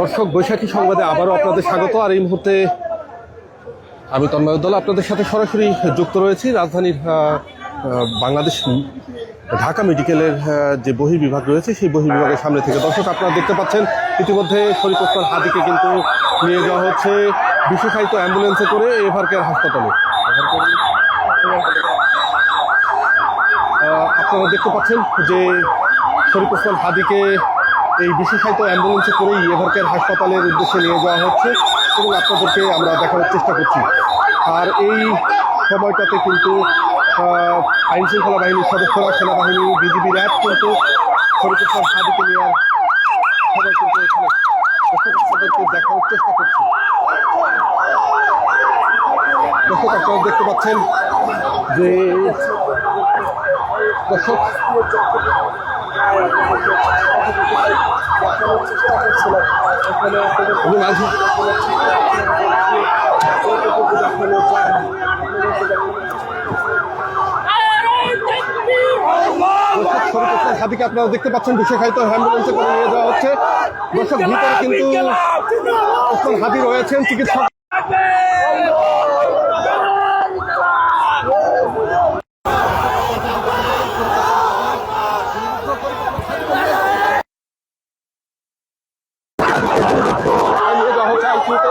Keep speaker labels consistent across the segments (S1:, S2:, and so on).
S1: দর্শক, বৈশাখী সংবাদে আবারও আপনাদের স্বাগত। আর এই মুহূর্তে আমি তন্ময় দল আপনাদের সাথে সরাসরি যুক্ত রয়েছি। রাজধানীর বাংলাদেশ ঢাকা মেডিকেলের যে বহির্বিভাগ রয়েছে, সেই বহির্বিভাগের সামনে থেকে দর্শক আপনারা দেখতে পাচ্ছেন, ইতিমধ্যে শরীফ হাদিকে কিন্তু নিয়ে যাওয়া হচ্ছে বিশেষায়িত অ্যাম্বুলেন্সে করে এভার কেয়ার হাসপাতালে আপনারা দেখতে পাচ্ছেন যে শরীফ ওসমান হাদিকে এই বিশেষায়িত অ্যাম্বুলেন্সে করেই এভারকেয়ার হাসপাতালের উদ্দেশ্যে নিয়ে যাওয়া হচ্ছে এবং আপনাদেরকে আমরা দেখানোর চেষ্টা করছি। আর এই সময়টাতে কিন্তু আইন শৃঙ্খলা বাহিনীর সদস্যরা, সেনাবাহিনী বিজিবি র্যাব কিন্তু শরীফ ওসমান হাদিকে নেওয়ার সবাই কিন্তু এখানে দর্শক দেখানোর চেষ্টা করছি। দর্শক, আপনারা দেখতে পাচ্ছেন যে দর্শক হাদিকে আপনারা দেখতে পাচ্ছেন বিশেষায়িত অ্যাম্বুলেন্সে করে নিয়ে যাওয়া হচ্ছে দর্শক ভিতরে কিন্তু হাবি রয়েছেন চিকিৎসক নিয়ে যাওয়া হচ্ছে আইসিউতে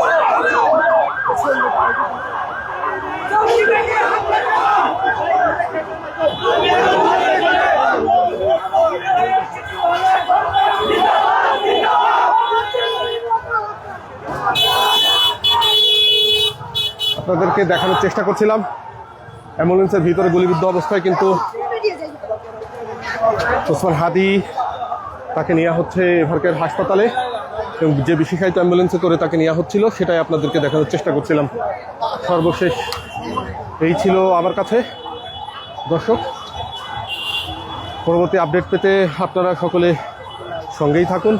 S1: আপনাদেরকে দেখানোর চেষ্টা করছিলাম। অ্যাম্বুলেন্সের ভিতরে গুলিবিদ্ধ অবস্থায় কিন্তু ওসমান হাদি তাকে নেওয়া হচ্ছে এভারকের হাসপাতালে এবং যে বিশেষায়িত অ্যাম্বুলেন্সে করে তাকে নেওয়া হচ্ছিল, সেটাই আপনাদেরকে দেখানোর চেষ্টা করছিলাম। সর্বশেষ এই ছিল আমার কাছে। দর্শক, পরবর্তী আপডেট পেতে আপনারা সকলে সঙ্গেই থাকুন।